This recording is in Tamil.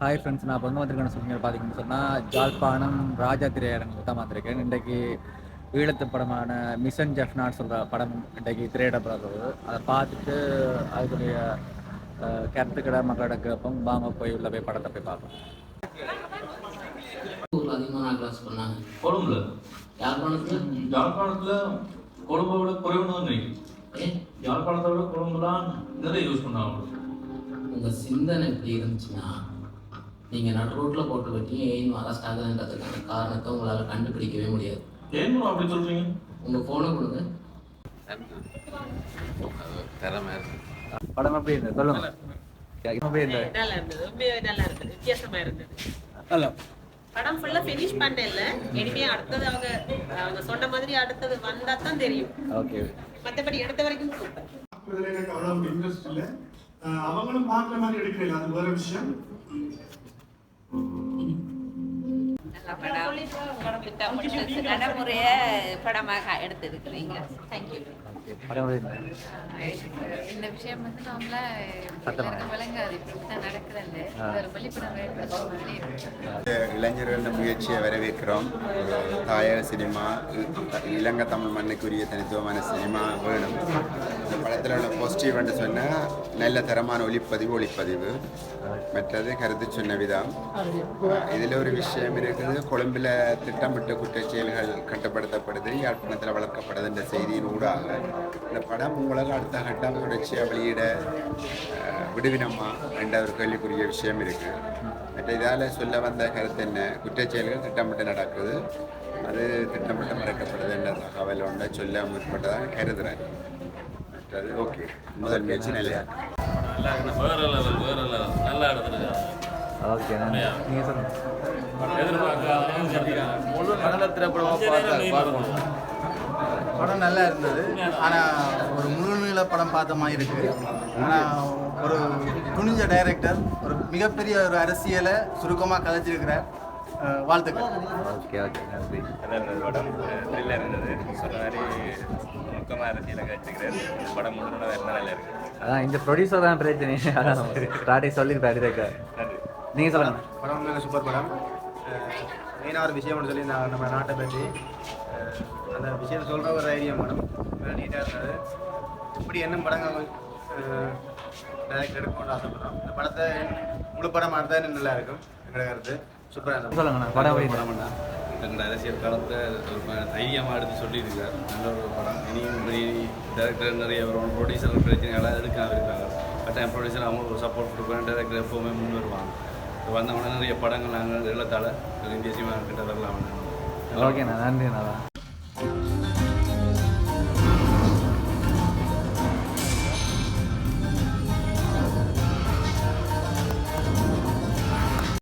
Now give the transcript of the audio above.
ஹாய் ஃப்ரெண்ட்ஸ் நான் இப்போ வந்து வந்திருக்கேன்னு சொல்லுங்க பார்த்தீங்கன்னு சொன்னால் ஜாழ்ப்பாணம் ராஜா திரையரங்கு தான் வந்திருக்கேன் இன்றைக்கு ஈழத்து படமான மிஷன் ஜெஃப்னான்னு சொல்கிற படம் இன்றைக்கு திரையிடப்படுறது அதை பார்த்துட்டு அதுக்குரிய கருத்துக்களை மக்களோட கேட்போம் வாங்க போய் உள்ள போய் படத்தை போய் பார்ப்போம். அதிகமாக கிளாஸ் பண்ணாங்க. கொழும்புல? யாழ்ப்பாணத்தில் யாழ்ப்பாணத்துல கொழும்பை விட குறைவுன்னு தான் நினைக்கிறேன் ஏ? யாழ்ப்பாணத்தை விட கொழும்பு தான் நிறைய யூஸ் பண்ணாங்க. உங்கள் சிந்தனை எப்படி இருந்துச்சுன்னா நீங்கள் நடு ரோட்டில் போட்டு வெட்டி ஏன் அரெஸ்ட் ஆகுதுன்றதுக்கான காரணத்தை உங்களால் கண்டுபிடிக்கவே முடியாது. ஏன் அப்படி சொல்றீங்க? உங்கள் ஃபோனை கொடுங்க. படம் எப்படி இருந்தது? சொல்லுங்க. எப்படி இருந்தது? நல்லா இருந்தது. ரொம்பவே நல்லா இருந்தது. வித்தியாசமா இருந்தது. ஹலோ. படம் ஃபுல்லா ஃபினிஷ் பண்ணல இனிமே அடுத்தது அவங்க அவங்க சொன்ன மாதிரி அடுத்தது வந்தா தான் தெரியும். ஓகே. மத்தபடி எடுத்த வரைக்கும் சூப்பர் இதுல எனக்கு அவ்வளவு இன்ட்ரெஸ்ட் இல்லை. அஹ் அவங்களும் பார்க்குற மாதிரி எடுக்கல. அது வேற விஷயம். Thank you. படம் பிடிச்சது நடைமுறைய படமாக எடுத்திருக்கிறீங்க. தேங்க்யூ இந்த விஷயம் வந்து நம்மள எல்லாருக்கும் விளங்காது ஏற்படுத்தும் இளைஞர்களின் முயற்சியை வரவேற்கிறோம். தாயக சினிமா இலங்கை தமிழ் மண்ணுக்குரிய தனித்துவமான சினிமா வேணும். இந்த படத்தில் உள்ள பாசிட்டிவ் என்று சொன்னால் நல்ல தரமான ஒளிப்பதிவு ஒளிப்பதிவு. மற்றது கருத்து சொன்ன விதம். இதில் ஒரு விஷயம் இருக்குது. கொழும்பில் திட்டமிட்ட குற்றச்செயல்கள் கட்டுப்படுத்தப்படுது யாழ்ப்பாணத்தில் வளர்க்கப்படுது. என்ற செய்தியின் ஊடாக இந்த படம் உலக அடுத்த கட்டம் தொடர்ச்சியாக வெளியிட விடுவினமா என்ற ஒரு கேள்விக்குரிய விஷயம் இருக்குது மற்ற இதால் சொல்ல வந்த கருத்து என்ன? குற்றச்செயல்கள் திட்டமிட்டு நடக்குது. அது திட்டமிட்டு மறைக்கப்படுது என்ற தகவல் ஒன்றை சொல்ல முற்பட்டதாக கருதுகிறேன் மற்றது ஓகே. முதல் முயற்சி நிலையா வேற லெவல் வேற லெவல் நல்லா எடுத்துருக்காங்க ஓகே நீங்கள் சொல்லுங்கள் நடன திரைப்படமாக பார்த்த பார்க்கணும். படம் நல்லா இருந்தது. ஆனால் ஒரு முழு நீள படம் பார்த்த மாதிரி இருக்கு. ஆனால் ஒரு துணிஞ்ச டைரக்டர் ஒரு மிகப்பெரிய ஒரு அரசியலை சுருக்கமாக கதைச்சிருக்கிறார் அஹ் வாழ்த்துக்கள். ஓகே ஓகே நன்றி. நல்லா இருந்தது படம். த்ரில்லாக இருந்தது. சொன்ன மாதிரி நுட்பமாக அரசியலை காய்ச்சிக்கிறார் படம் முழுக்க வேறு நல்லா இருக்கு அதான் இந்த ப்ரொடியூசர் தான் பிரச்சனை. அதான் ஸ்டார்டிங் சொல்லியிருக்காரு இருக்க நன்றி. நீங்கள் சொல்லுங்கள் படம் நல்ல சூப்பர் படம். மெயினாக ஒரு விஷயம் சொல்லி நான் நம்ம நாட்டை பற்றி அந்த விஷயம் சொல்கிற ஒரு ஐடியா மேடம். நீட்டாக இருந்தது இப்படி என்ன படங்கள் டைரக்ட் எடுக்கணும்னு ஆசைப்படுறோம். இந்த படத்தை முழு படம் இருந்தால் இன்னும் நல்லா இருக்கும். எங்களோட கருத்து. சூப்பராக சொல்லுங்கண்ணா படம் அரசியல் காலத்தை ஒரு தைரியமாக எடுத்து சொல்லியிருக்கார். நல்ல ஒரு படம். இனியும் இப்படி டேரக்டர் நிறைய வரும் ப்ரொடியூசர் பிரச்சனைகளாக எடுக்காம இருக்காங்க கட்டாயம் ப்ரொடியூசர் அவங்களுக்கு ஒரு சப்போர்ட் கொடுப்பேன் டேரக்டர் எப்போவுமே முன் வருவாங்க. வந்தவொடனே நிறைய படங்கள் நாங்கள் இளத்தால் இந்திய சினிமா கிட்ட வரலாம் ஓகேண்ணா நன்றிண்ணா.